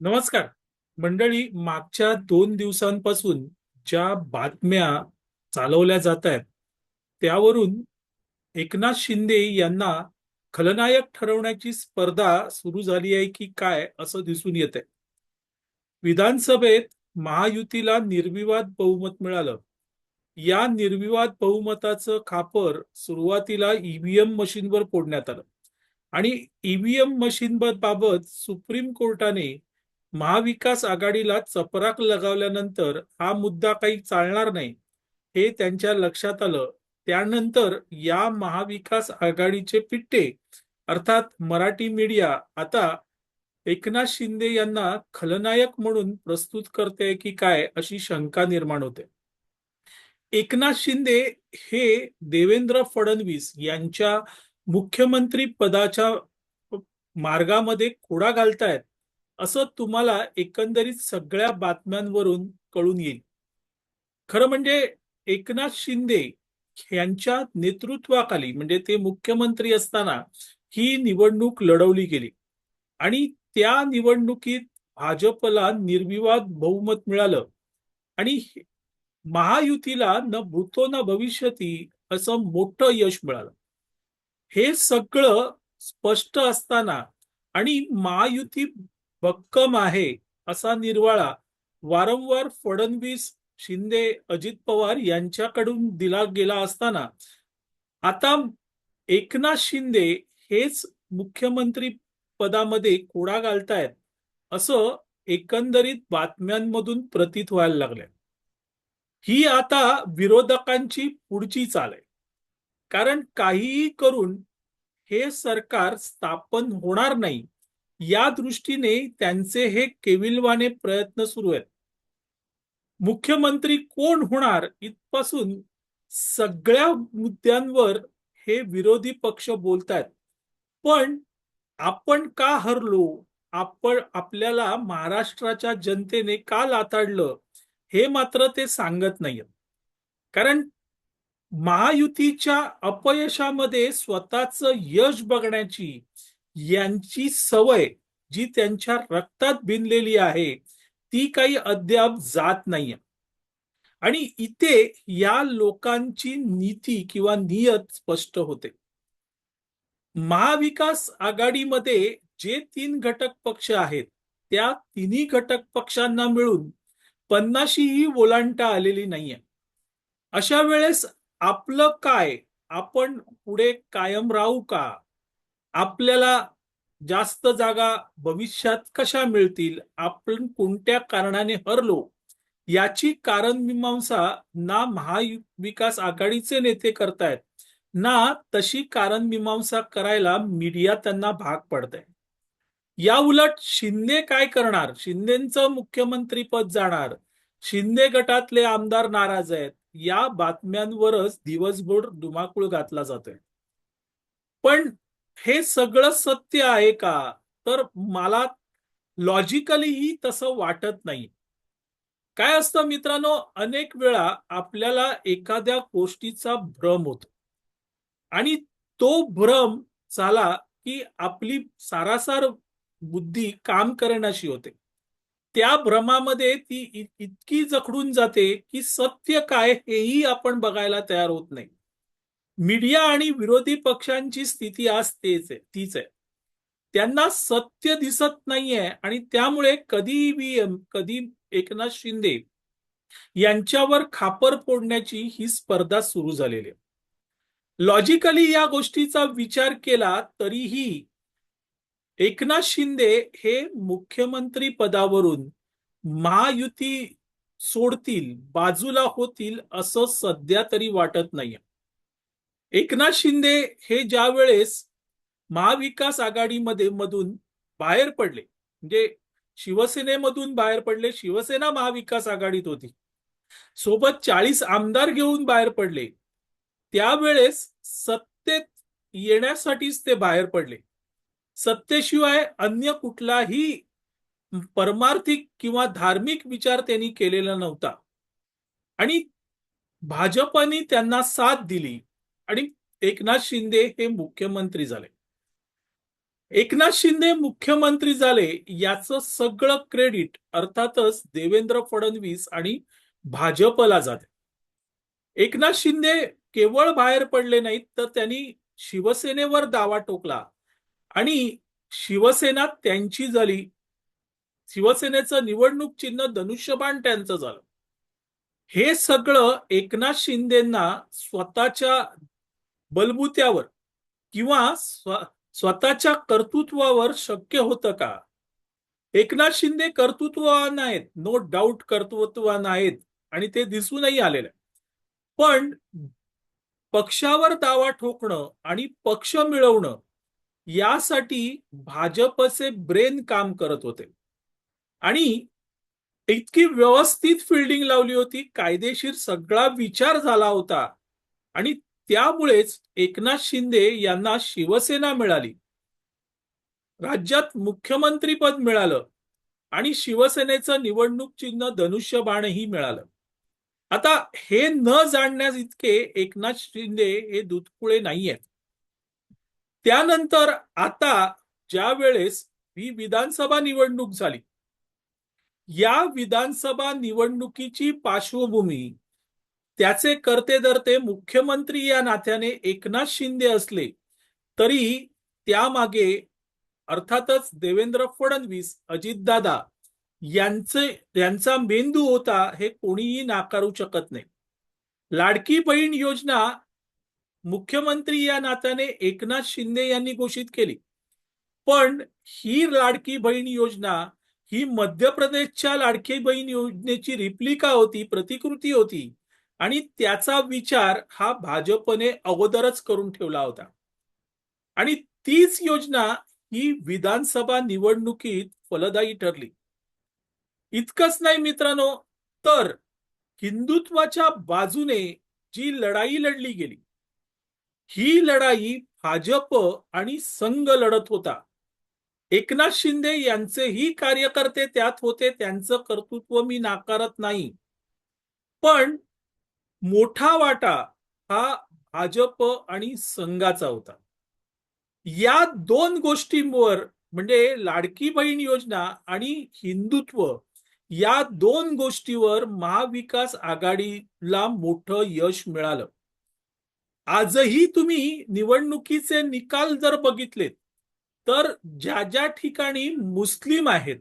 नमस्कार. मंडळी मागच्या दोन दिवसांपासून ज्या बातम्या चालवल्या जात आहेत त्यावरून एकनाथ शिंदे यांना खलनायक ठरवण्याची स्पर्धा सुरू झाली आहे की काय असं दिसून येत आहे विधानसभेत महायुतीला निर्विवाद बहुमत मिळालं. या निर्विवाद बहुमताचं खापर सुरुवातीला ईव्हीएम मशीनवर फोडण्यात आलं. आणि ईव्हीएम मशीन बाबत सुप्रीम कोर्टाने महाविकास आघाडीला चपराक लगावल्यानंतर हा मुद्दा काही चालणार नाही हे त्यांच्या लक्षात आलं. त्यानंतर या महाविकास आघाडीचे पिट्टे अर्थात मराठी मीडिया आता एकनाथ शिंदे यांना खलनायक म्हणून प्रस्तुत करते की काय अशी शंका निर्माण होते. एकनाथ शिंदे हे देवेंद्र फडणवीस यांच्या मुख्यमंत्री पदाच्या मार्गामध्ये खोडा घालतायत. असं तुम्हाला एकंदरीत सगळ्या बातम्यांवरून कळून येईल. खरं म्हणजे एकनाथ शिंदे यांच्या नेतृत्वाखाली म्हणजे ते मुख्यमंत्री असताना ही निवडणूक लढवली गेली. आणि त्या निवडणुकीत भाजपला निर्विवाद बहुमत मिळालं. आणि महायुतीला न भूतो न भविष्यती असं मोठं यश मिळालं. हे सगळं स्पष्ट असताना आणि महायुती भक्कम आहे असा निर्वाळा वारंवार फडणवीस शिंदे अजित पवार यांच्याकडून दिला गेला असताना आता एकनाथ शिंदे हेच मुख्यमंत्री पदामध्ये कोडा घालतायत असं एकंदरीत बातम्यांमधून प्रतीत व्हायला लागलंय. ही आता विरोधकांची पुढची चाल आहे. कारण काहीही करून हे सरकार स्थापन होणार नाही या दृष्टीने त्यांचे हे केविलवाने प्रयत्न सुरू आहेत. मुख्यमंत्री कोण होणार इथपासून सगळ्या मुद्द्यांवर हे विरोधी पक्ष बोलतात पण आपण का हरलो? आपण आपल्याला महाराष्ट्राच्या जनतेने का लाताडलं? हे मात्र ते सांगत नाहीये कारण महायुतीच्या अपयशामध्ये स्वतःच यश बघण्याची यांची सवय जी त्यांच्या रक्तात भिनलेली आहे ती काही अद्याप जात नाहीये. आणि इथे या लोकांची नीती किंवा नियत स्पष्ट होते. महाविकास आघाडीमध्ये जे तीन घटक पक्ष आहेत त्या तिन्ही घटक पक्षांना मिळून पन्नाशीही ओलांटा आलेली नाहीये. अशा वेळेस आपलं काय? आपण पुढे कायम राहू का? आपल्याला जास्त जागा भविष्यात कशा मिळतील? आपण कोणत्या कारणाने हरलो? याची कारण मीमांसा ना महाविकास आघाडीचे नेते करतायत ना तशी कारण मीमांसा करायला मीडिया त्यांना भाग पडतंय. या उलट शिंदे काय करणार? शिंदेचं मुख्यमंत्री पद जाणार. शिंदे गटातले आमदार नाराज आहेत. या बातम्यांवरच दिवसभर धुमाकूळ घातला जातोय. पण हे सगळं सत्य आहे का? तर मला लॉजिकलीही तसं वाटत नाही. काय असतं मित्रांनो? अनेक वेळा आपल्याला एखाद्या गोष्टीचा भ्रम होतो. आणि तो भ्रम झाला की आपली सारासार बुद्धी काम करण्याशी होते. त्या भ्रमामध्ये ती इतकी जखडून जाते की सत्य काय हेही आपण बघायला तयार होत नाही. मीडिया आणि विरोधी पक्षांची स्थिती आज तेच आहे तीच आहे. त्यांना सत्य दिसत नाहीये आणि त्यामुळे कधी ईव्हीएम कधी एकनाथ शिंदे यांच्यावर खापर फोडण्याची ही स्पर्धा सुरू झालेली आहे. लॉजिकली या गोष्टीचा विचार केला तरीही एकनाथ शिंदे हे मुख्यमंत्री पदावरून महायुती सोडतील बाजूला होतील असं सध्या तरी वाटत नाहीये. एकनाथ शिंदे हे ज्या वेळेस महाविकास आघाडीमध्ये मधून बाहेर पडले म्हणजे शिवसेनेमधून बाहेर पडले शिवसेना महाविकास आघाडीत होती सोबत चाळीस आमदार घेऊन बाहेर पडले त्यावेळेस सत्तेत येण्यासाठीच ते बाहेर पडले. सत्तेशिवाय अन्य कुठलाही परमार्थिक किंवा धार्मिक विचार त्यांनी केलेला नव्हता. आणि भाजपने त्यांना साथ दिली. आणि एकनाथ शिंदे हे मुख्यमंत्री झाले. एकनाथ शिंदे मुख्यमंत्री झाले याचं सगळं क्रेडिट अर्थातच देवेंद्र फडणवीस आणि भाजपला जाते. एकनाथ शिंदे केवळ बाहेर पडले नाहीत तर त्यांनी शिवसेनेवर दावा टोकला आणि शिवसेना त्यांची झाली. शिवसेनेचं निवडणूक चिन्ह धनुष्यबाण त्यांचं झालं. हे सगळं एकनाथ शिंदेना स्वतःच्या बलबुत्यावर किंवा स्व स्वतःच्या कर्तृत्वावर शक्य होतं का एकनाथ शिंदे कर्तृत्ववान आहेत नो डाऊट कर्तृत्ववान आहेत आणि ते दिसूनही आलेलं आहे. पण पक्षावर दावा ठोकणं आणि पक्ष मिळवणं यासाठी भाजपचे ब्रेन काम करत होते आणि इतकी व्यवस्थित फिल्डिंग लावली होती कायदेशीर सगळा विचार झाला होता आणि त्यामुळेच एकनाथ शिंदे यांना शिवसेना मिळाली. राज्यात मुख्यमंत्रीपद मिळालं आणि शिवसेनेचं निवडणूक चिन्ह धनुष्यबाणही मिळालं. आता हे न जाणण्यास इतके एकनाथ शिंदे हे दुधकुळे नाही आहेत त्यानंतर आता ज्या वेळेस ही विधानसभा निवडणूक झाली या विधानसभा निवडणुकीची पार्श्वभूमी त्याचे करते धरते मुख्यमंत्री या नात्याने एकनाथ शिंदे असले तरी त्यामागे अर्थातच देवेंद्र फडणवीस अजितदादा यांचे यांचा मेंदू होता हे कोणीही नाकारू शकत नाही. लाडकी बहीण योजना मुख्यमंत्री या नात्याने एकनाथ शिंदे यांनी घोषित केली. पण ही लाडकी बहीण योजना ही मध्य प्रदेशच्या लाडकी बहीण योजनेची रिप्लिका होती प्रतिकृती होती. आणि त्याचा विचार हा भाजपने अगोदरच करून ठेवला होता. आणि तीच योजना ही विधानसभा निवडणुकीत फलदायी ठरली. इतकंच नाही मित्रांनो तर हिंदुत्वाच्या बाजूने जी लढाई लढली गेली ही लढाई भाजप आणि संघ लढत होता. एकनाथ शिंदे यांचेही कार्यकर्ते त्यात होते त्यांचं कर्तृत्व मी नाकारत नाही. पण मोठा वाटा हा भाजप आणि संघाचा होता. या दोन गोष्टींवर म्हणजे लाडकी बहीण योजना आणि हिंदुत्व या दोन गोष्टीवर महाविकास आघाडीला मोठं यश मिळालं. आजही तुम्ही निवडणुकीचे निकाल जर बघितलेत तर ज्या ज्या ठिकाणी मुस्लिम आहेत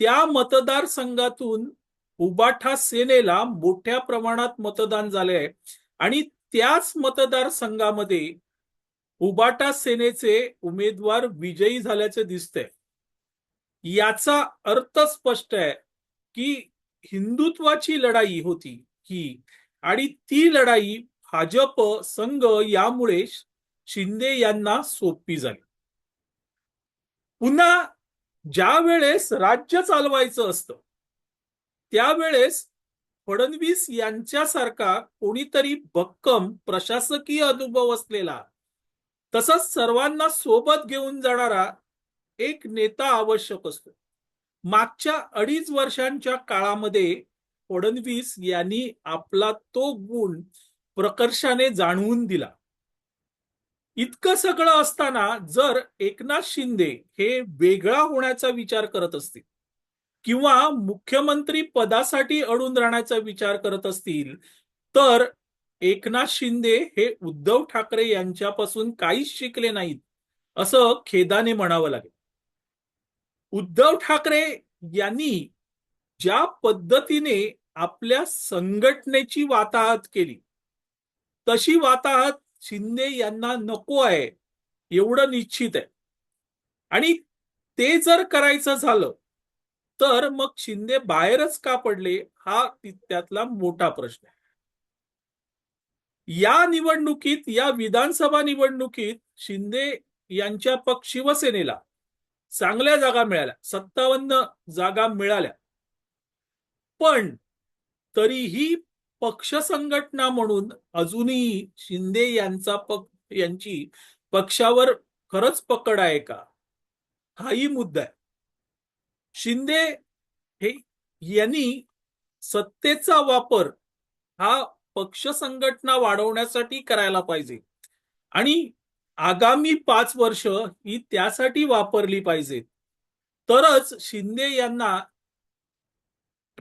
त्या मतदारसंघातून उबाठा सेनेला मोठ्या प्रमाणात मतदान झाले आहे. आणि त्याच मतदारसंघामध्ये उबाटा सेनेचे उमेदवार विजयी झाल्याचे दिसते याचा अर्थ स्पष्ट आहे की हिंदुत्वाची लढाई होती ही आणि ती लढाई भाजप संघ यामुळे शिंदे यांना सोपी झाली. पुन्हा ज्या वेळेस राज्य चालवायचं असतं त्यावेळेस फडणवीस यांच्यासारखा कोणीतरी भक्कम प्रशासकीय अनुभव असलेला तसंच सर्वांना सोबत घेऊन जाणारा एक नेता आवश्यक असतो. मागच्या अडीच वर्षांच्या काळामध्ये फडणवीस यांनी आपला तो गुण प्रकर्षाने जाणवून दिला. इतकं सगळं असताना जर एकनाथ शिंदे हे वेगळा होण्याचा विचार करत असतील किंवा मुख्यमंत्री पदासाठी अडून राहण्याचा विचार करत असतील तर एकनाथ शिंदे हे उद्धव ठाकरे यांच्यापासून काहीच शिकले नाहीत असं खेदाने म्हणावं लागेल. उद्धव ठाकरे यांनी ज्या पद्धतीने आपल्या संघटनेची वाताहत केली तशी वाताहत शिंदे यांना नको आहे एवढं निश्चित आहे. आणि ते जर करायचं झालं तर मग शिंदे बाहेरच का पडले? हा त्यातला मोठा प्रश्न आहे. या निवडणुकीत या विधानसभा निवडणुकीत शिंदे यांच्या पक्ष शिवसेनेला चांगल्या जागा मिळाल्या. सत्तावन्न जागा मिळाल्या. पण तरीही पक्ष संघटना म्हणून अजूनही शिंदे यांचा पक यांची पक्षावर खरंच पकड आहे का? हाही मुद्दा आहे. शिंदे हे यांनी सत्तेचा वापर हा पक्ष संघटना वाढवण्यासाठी करायला पाहिजे. आणि आगामी पाच वर्ष ही त्यासाठी वापरली पाहिजे. तरच शिंदे यांना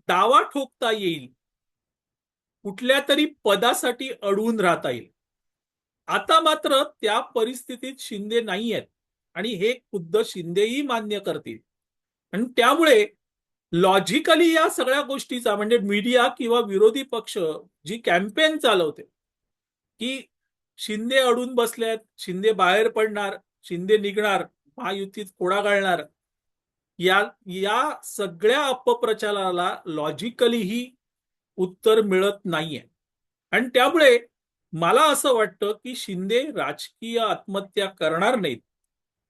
दावा ठोकता येईल. कुठल्या तरी पदासाठी अडवून राहता येईल. आता मात्र त्या परिस्थितीत शिंदे नाही आहेत आणि हे खुद्द शिंदेही मान्य करतील. आणि त्यामुळे लॉजिकली या सगळ्या गोष्टीचा म्हणजे मीडिया किंवा विरोधी पक्ष जी कॅम्पेन चालवते की शिंदे अडून बसल्यात शिंदे बाहेर पडणार शिंदे निघणार महायुतीत कोडा घालणार या या सगळ्या अपप्रचाराला लॉजिकली ही उत्तर मिळत नाहीये. आणि त्यामुळे मला असं वाटतं की शिंदे राजकीय आत्महत्या करणार नाहीत.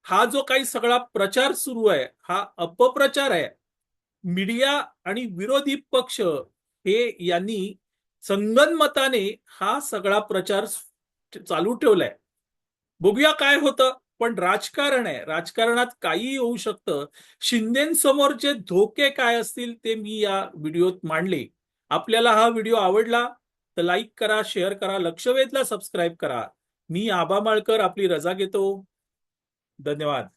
हा जो काही सगळा प्रचार सुरू आहे हा अपप्रचार आहे मीडिया आणि विरोधी पक्ष हे यांनी संगनमताने हा सगळा प्रचार चालू ठेवलाय. बघूया काय होतं पण राजकारण आहे राजकारणात काही होऊ शकतं. शिंदेसमोरचे धोके काय असतील ते मी या व्हिडिओत मांडले. आपल्याला हा व्हिडिओ आवडला तर लाईक करा शेअर करा लक्षवेधला सबस्क्राईब करा. मी आबा माळकर आपली रजा घेतो. धन्यवाद.